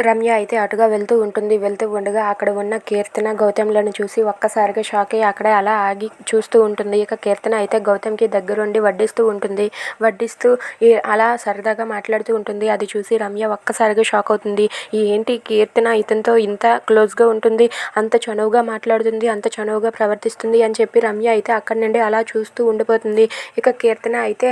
రమ్య అయితే అటుగా వెళ్తూ ఉంటుంది. వెళ్తూ ఉండగా అక్కడ ఉన్న కీర్తన గౌతమ్లను చూసి ఒక్కసారిగా షాక్ అయ్యి అక్కడే అలా ఆగి చూస్తూ ఉంటుంది. ఇక కీర్తన అయితే గౌతమ్కి దగ్గరుండి వడ్డిస్తూ ఉంటుంది. వడ్డిస్తూ అలా సరదాగా మాట్లాడుతూ ఉంటుంది. అది చూసి రమ్య ఒక్కసారిగా షాక్ అవుతుంది. ఏంటి కీర్తన ఇతనితో ఇంత క్లోజ్గా ఉంటుంది. అంత చనువుగా మాట్లాడుతుంది. అంత చనువుగా ప్రవర్తిస్తుంది అని చెప్పి రమ్య అయితే అక్కడి నుండి అలా చూస్తూ ఉండిపోతుంది. ఇక కీర్తన అయితే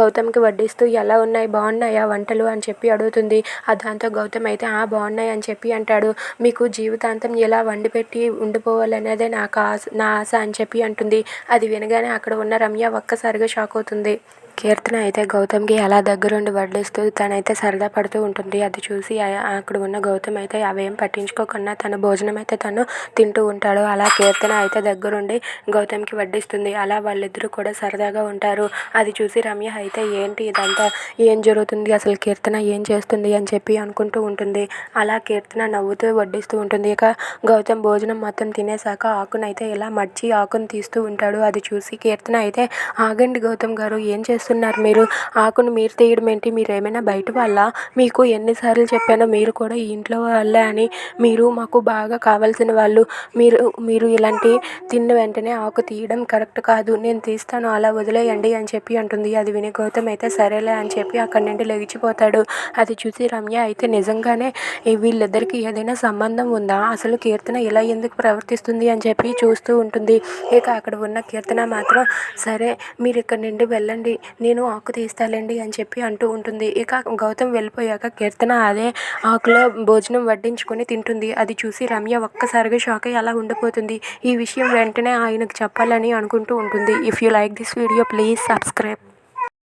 గౌతమ్కి వడ్డిస్తూ ఎలా ఉన్నాయి? బాగున్నాయా వంటలు? అని చెప్పి అడుగుతుంది. దాంతో గౌతమ్ అయితే చాలా బాగున్నాయి అని చెప్పి అంటాడు. మీకు జీవితాంతం ఇలా వండి పెట్టి ఉండిపోవాలనేదే నాకు ఆశ నా ఆశ అని చెప్పి అంటుంది. అది వినగానే అక్కడ ఉన్న రమ్య ఒక్కసారిగా షాక్ అవుతుంది. కీర్తన అయితే గౌతమ్కి అలా దగ్గరుండి వడ్డిస్తూ తనైతే సరదా పడుతూ ఉంటుంది. అది చూసి అక్కడ ఉన్న గౌతమ్ అయితే అవేం పట్టించుకోకుండా తన భోజనం అయితే తను తింటూ ఉంటాడు. అలా కీర్తన అయితే దగ్గరుండి గౌతమ్కి వడ్డిస్తుంది. అలా వాళ్ళిద్దరూ కూడా సరదాగా ఉంటారు. అది చూసి రమ్య అయితే ఏంటి ఇదంతా? ఏం జరుగుతుంది? అసలు కీర్తన ఏం చేస్తుంది? అని చెప్పి అనుకుంటూ ఉంటుంది. అలా కీర్తన నవ్వుతూ వడ్డిస్తూ ఉంటుంది. ఇక గౌతమ్ భోజనం మొత్తం తినేసాక ఆకునైతే ఇలా మడిచి ఆకును తీస్తూ ఉంటాడు. అది చూసి కీర్తన అయితే ఆగండి గౌతమ్ గారు ఏం చేస్తున్నారు? మీరు ఆకును మీరు తీయడం ఏంటి? మీరు ఏమైనా బయట వాళ్ళ? మీకు ఎన్నిసార్లు చెప్పానో మీరు కూడా ఈ ఇంట్లో వాళ్ళే అని మీరు మాకు బాగా కావాల్సిన వాళ్ళు. మీరు మీరు ఇలాంటి తిన్న వెంటనే ఆకు తీయడం కరెక్ట్ కాదు. నేను తీస్తాను అలా వదిలేయండి అని చెప్పి అంటుంది. అది విని గౌతమ్ అయితే సరేలే అని చెప్పి అక్కడి నుండి లెగిచిపోతాడు అది చూసి రమ్య అయితే నిజంగానే వీళ్ళిద్దరికీ ఏదైనా సంబంధం ఉందా? అసలు కీర్తన ఇలా ఎందుకు ప్రవర్తిస్తుంది అని చెప్పి చూస్తూ ఉంటుంది. ఇక అక్కడ ఉన్న కీర్తన మాత్రం సరే మీరు ఇక్కడ నుండి వెళ్ళండి. నేను ఆకు తీస్తాలేండి అని చెప్పి అంటూ ఉంటుంది. ఇక గౌతమ్ వెళ్ళిపోయాక కీర్తన అదే ఆకులో భోజనం వడ్డించుకొని తింటుంది. అది చూసి రమ్య ఒక్కసారిగా షాక్ అయ్యి అలా ఉండిపోతుంది. ఈ విషయం వెంటనే ఆయనకు చెప్పాలని అనుకుంటూ ఉంటుంది. If you like this video please subscribe